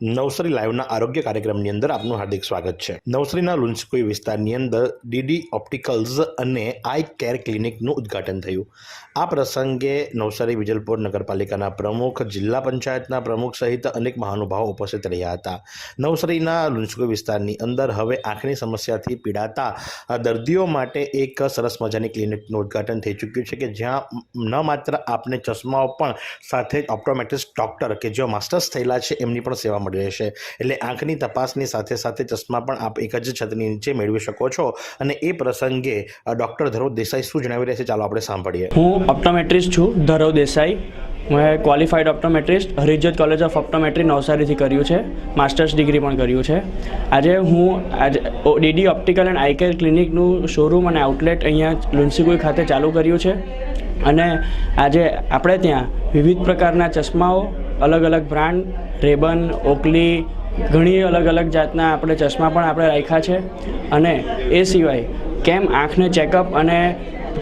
નવસારી લાઈવના આરોગ્ય કાર્યક્રમની અંદર આપનું હાર્દિક સ્વાગત છે. નવસરીના લુન્સકોઈ વિસ્તારની અંદર ડીડી ઓપ્ટિકલ્સ અને આઈ કેર ક્લિનિકનું ઉદ્ઘાટન થયું. આ પ્રસંગે નવસારી વિજલપુર નગરપાલિકાના પ્રમુખ, જિલ્લા પંચાયતના પ્રમુખ સહિત અનેક મહાનુભાવો ઉપસ્થિત રહ્યા હતા. નવસારીના લુન્સકોઈ વિસ્તારની અંદર હવે આંખની સમસ્યાથી પીડાતા દર્દીઓ માટે એક સરસ મજાની ક્લિનિકનું ઉદ્ઘાટન થઈ ચૂક્યું છે કે જ્યાં ન માત્ર આપને ચશ્માઓ પણ સાથે ઓપ્ટોમેટ્રિસ્ટ ડૉક્ટર કે જેઓ માસ્ટર્સ થયેલા છે એમની પણ સેવા મળી રહેશે એટલે આંખની તપાસની સાથે સાથે ચશ્મા પણ આપ એક જ છતની નીચે મેળવી શકો છો. અને એ પ્રસંગે ડૉક્ટર ધરવ દેસાઈ શું જણાવી રહ્યા છે ચાલો આપણે સાંભળીએ. હું ઓપ્ટોમેટ્રિસ્ટ છું ધરવ દેસાઈ. મેં qualified optometrist Harijat college of optometry નવસારીથી કર્યું છે. માસ્ટર્સ ડિગ્રી પણ કર્યું છે. આજે હું, આજે DD optical and eye care ક્લિનિકનું showroom અને આઉટલેટ અહીંયા લુન્સીકુઈ ખાતે ચાલુ કર્યું છે. અને આજે આપણે ત્યાં વિવિધ પ્રકારના ચશ્માઓ અલગ અલગ બ્રાન્ડ, રેબન, ઓકલી, ઘણી અલગ અલગ જાતના આપણે ચશ્મા પણ આપણે રાખ્યા છે. અને એ સિવાય કેમ આંખને ચેકઅપ અને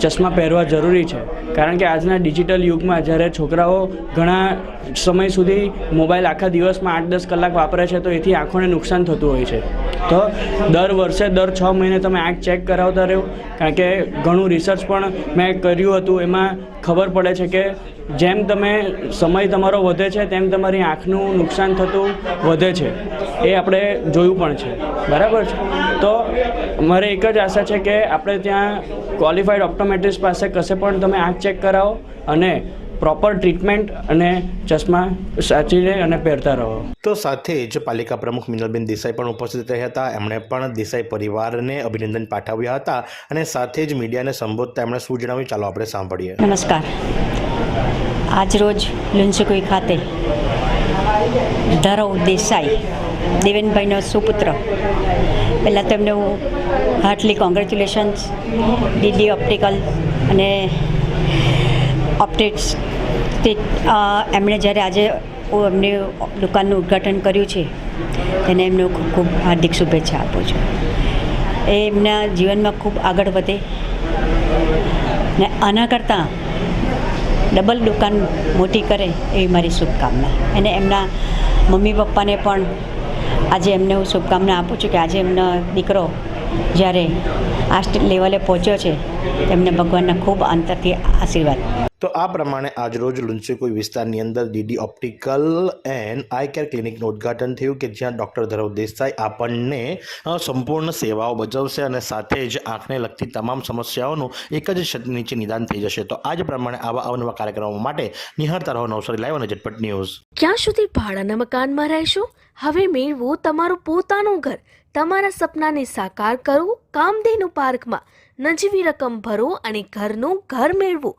ચશ્મા પહેરવા જરૂરી છે. કારણ કે આજના ડિજિટલ યુગમાં જ્યારે છોકરાઓ ઘણા સમય સુધી મોબાઈલ આખા દિવસમાં આઠ દસ કલાક વાપરે છે, તો એથી આંખોને નુકસાન થતું હોય છે. તો દર વર્ષે દર છ મહિને તમે આંખ ચેક કરાવતા રહો. કારણ કે ઘણું રિસર્ચ પણ મેં કર્યું હતું, એમાં ખબર પડે છે કે જેમ તમે સમય તમારો વધે છે, તેમ તમારી આંખનું નુકસાન થતું વધે છે. એ આપણે જોયું પણ છે. બરાબર છે? તો મારે એક જ આશા છે કે આપણે ત્યાં ક્વોલિફાઈડ ઓપ્ટોમેટ્રિસ્ટ પાસે કશે પણ તમે આંખ ચેક કરાવો અને પ્રોપર ટ્રીટમેન્ટ અને ચશ્મા સાચીને અને પહેરતા રહો. તો સાથે જ પાલિકા પ્રમુખ મિનલબેન દેસાઈ પણ ઉપસ્થિત રહ્યા હતા. એમણે પણ દેસાઈ પરિવારને અભિનંદન પાઠવ્યા હતા અને સાથે જ મીડિયાને સંબોધતા એમણે શું જણાવ્યું? ચાલો આપણે સાંભળીએ. નમસ્કાર. આજરોજ લુન્સુકુઈ ખાતે ધરવ દેસાઈ દેવેનભાઈનો સુપુત્ર પહેલાં તો એમને હું heartily congratulations DD optical and optics તે એમણે જ્યારે આજે એમની દુકાનનું ઉદ્ઘાટન કર્યું છે, તેને એમને ખૂબ ખૂબ હાર્દિક શુભેચ્છા આપું છું. એ એમના જીવનમાં ખૂબ આગળ વધે ને આના કરતાં ડબલ દુકાન મોટી કરે એવી મારી શુભકામના. અને એમના મમ્મી પપ્પાને પણ આજે એમને હું શુભકામના આપું છું કે આજે એમનો દીકરો જ્યારે આ લેવલે પહોંચ્યો છે, તેમને ભગવાનના ખૂબ અંતરથી આશીર્વાદ. તો આ પ્રમાણે આજરોજ લુન્સીકુઈ વિસ્તારની અંદર DD optical and eye care ક્લિનિકનું ઉદ્ઘાટન થયું કે જ્યાં ડૉક્ટર ધરવ દેસાઈ આપણને સંપૂર્ણ સેવાઓ બજાવશે અને સાથે જ આંખને લગતી તમામ સમસ્યાઓનું એક જ છત નીચે નિદાન થઈ જશે. તો આજ પ્રમાણે આવા અવનવા કાર્યક્રમો માટે નિહાળતા રહો નવસારી લાઈવ અને ઝટપટ ન્યૂઝ. ક્યાં સુધી ભાડાના મકાનમાં રહેશો? હવે મેળવો તમારું પોતાનું ઘર. તમારા સપનાને સાકાર કરો, કામધેનુ પાર્કમાં. નજીવી રકમ ભરો અને ઘરનું ઘર મેળવો.